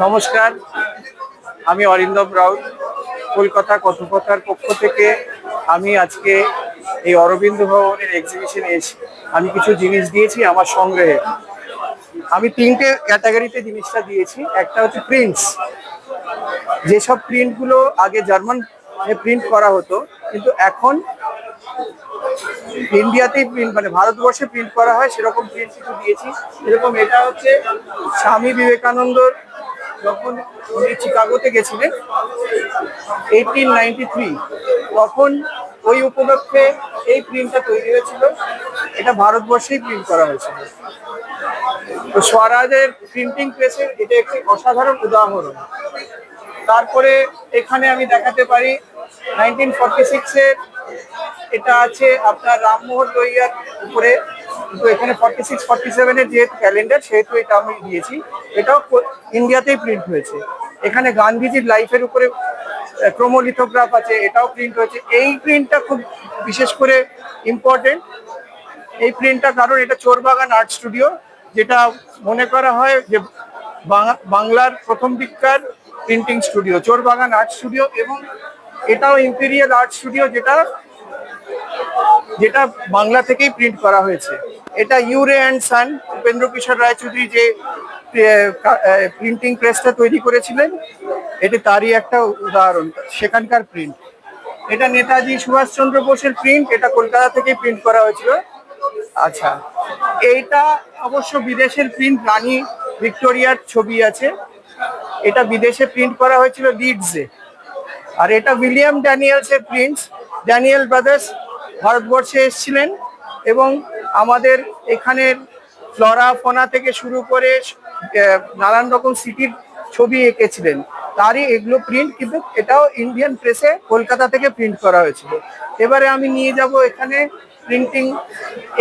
নমস্কার, আমি অরিন্দম রাউত, কলকাতা কথোপথার পক্ষ থেকে আমি আজকে এই অরবিন্দ ভবনের এক্সিবিশনে এসে আমি কিছু জিনিস দিয়েছি আমার সংগ্রহে। আমি তিনটে ক্যাটাগরিতে জিনিসটা দিয়েছি, একটা হচ্ছে প্রিন্টস যেসব প্রিন্টগুলো আগে জার্মান প্রিন্ট করা হতো, কিন্তু এখন ইন্ডিয়াতেই প্রিন্ট মানে ভারতবর্ষে প্রিন্ট করা হয়, সেরকম প্রিন্ট কিছু দিয়েছি। এরকম এটা হচ্ছে স্বামী বিবেকানন্দর যখন উনি চিকাগোতে গেছিলেন এইটিন নাইনটি থ্রি তখন ওই উপলক্ষে এই প্রিন্টটা তৈরি হয়েছিল। এটা ভারতবর্ষেই প্রিন্ট করা হয়েছিল। তো স্বরাজের প্রিন্টিং প্রেসের এটা একটি অসাধারণ উদাহরণ। তারপরে এখানে আমি দেখাতে পারি নাইনটিন ফর্টি সিক্সের এটা আছে আপনার রামমোহন দইয়ার উপরে কিন্তু এখানে ফর্টি সিক্স ফর্টি সেভেনের যেহেতু ক্যালেন্ডার সেহেতু এটা আমি দিয়েছি। এটাও ইন্ডিয়াতেই প্রিন্ট হয়েছে। এখানে গান্ধীজির লাইফের উপরে ক্রোমোলিথোগ্রাফ আছে, এটাও প্রিন্ট হয়েছে। এই প্রিন্টটা খুব বিশেষ করে ইম্পর্টেন্ট এই প্রিন্টটা কারণ এটা চোরবাগান আর্ট স্টুডিও যেটা মনে করা হয় যে বাংলা- বাংলার প্রথম দিককার printing studio Chorbagan art studio এবং এটাও ইম্পেরিয়াল আর্ট স্টুডিও যেটা যেটা বাংলা থেকেই প্রিন্ট করা হয়েছে। এটা Ure and son. Upendra Kishore Raychaudhuri যে প্রিন্টিং প্রেসটা তৈরি করেছিলেন, এটি তারই একটা উদাহরণ, সেখানকার প্রিন্ট এটা নেতাজি সুভাষচন্দ্র বোসের প্রিন্ট এটা কলকাতা থেকেই প্রিন্ট করা হয়েছিল। আচ্ছা এইটা অবশ্য বিদেশের প্রিন্ট রানী ভিক্টোরিয়ার ছবি আছে। এটা বিদেশে প্রিন্ট করা হয়েছিল লিডসে আর এটা উইলিয়াম ড্যানিয়েলসের প্রিন্টস ড্যানিয়েল ব্রাদার্স ভারতবর্ষে এসেছিলেন এবং আমাদের এখানের ফ্লোরা ফোনা থেকে শুরু করে নানান রকম সিটির ছবি এঁকেছিলেন। তারই এগুলো প্রিন্ট কিন্তু এটাও ইন্ডিয়ান প্রেসে কলকাতা থেকে প্রিন্ট করা হয়েছিল। এবারে আমি নিয়ে যাব এখানে প্রিন্টিং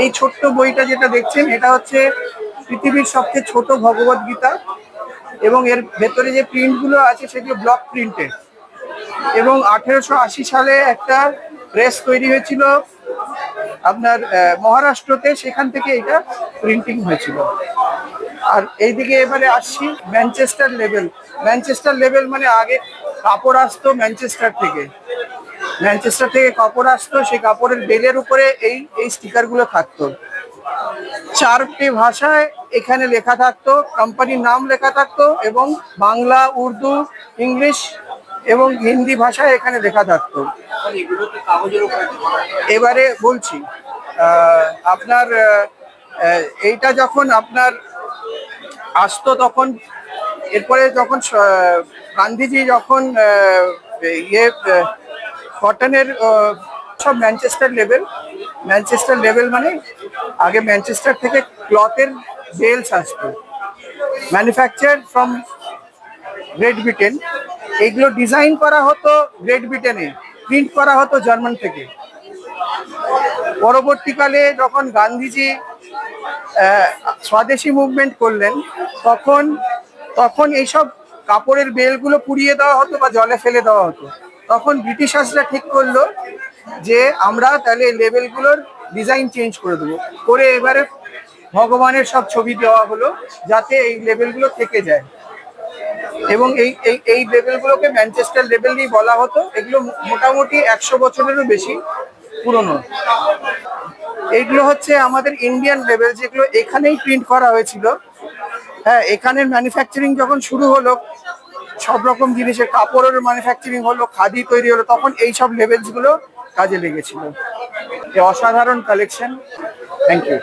এই ছোট্ট বইটা যেটা দেখছেন, এটা হচ্ছে পৃথিবীর সবচেয়ে ছোট ভগবত গীতা এবং এর ভেতরে যে প্রিন্টগুলো আছে, সেগুলো ব্লক প্রিন্টেড এবং আঠেরোশো আশি সালে একটা প্রেস তৈরি হয়েছিল আপনার মহারাষ্ট্রতে সেখান থেকে এটা প্রিন্টিং হয়েছিল। আর এইদিকে এবারে আসছি ম্যানচেস্টার লেভেল ম্যানচেস্টার লেভেল মানে আগে কাপড় আসতো ম্যানচেস্টার থেকে। ম্যানচেস্টার থেকে কাপড় আসতো, সেই কাপড়ের বেলের উপরে এই এই স্টিকারগুলো থাকতো। চারটি ভাষায় এখানে লেখা থাকতো কোম্পানির নাম লেখা থাকতো এবং বাংলা, উর্দু, ইংলিশ এবং হিন্দি ভাষায় এখানে লেখা থাকতো। এবারে বলছি আপনার এইটা যখন আপনার আসতো তখন, এরপরে যখন গান্ধীজি যখন ইয়ে কটনের সব ম্যানচেস্টার লেভেল ম্যানচেস্টার লেভেল মানে আগে ম্যানচেস্টার থেকে ক্লথের বেলস আসতো। ম্যানুফ্যাকচার ফ্রম গ্রেট ব্রিটেন, এগুলো ডিজাইন করা হতো গ্রেট ব্রিটেনে। প্রিন্ট করা হতো জার্মান থেকে। পরবর্তীকালে যখন গান্ধীজি স্বদেশী মুভমেন্ট করলেন, তখন তখন এইসব কাপড়ের বেলগুলো পুড়িয়ে দেওয়া হতো বা জলে ফেলে দেওয়া হতো। তখন ব্রিটিশার্সরা ঠিক করল যে, আমরা তাহলে লেবেলগুলোর ডিজাইন চেঞ্জ করে দেবো। করে এবারে ভগবানের সব ছবি দেওয়া হলো, যাতে এই লেবেলগুলো থেকে যায়। এবং এই এই এই লেভেলগুলোকে ম্যানচেস্টার লেভেলই বলা হতো, এগুলো মোটামুটি একশো বছরেরও বেশি পুরনো। এইগুলো হচ্ছে আমাদের ইন্ডিয়ান লেভেল যেগুলো এখানেই প্রিন্ট করা হয়েছিল। হ্যাঁ এখানের ম্যানুফ্যাকচারিং যখন শুরু হলো, সব রকম জিনিসের কাপড়ের ম্যানুফ্যাকচারিং হলো, খাদি তৈরি হলো, তখন এই সব লেভেলসগুলো কাজে লেগেছিল। অসাধারণ কালেকশন থ্যাংক ইউ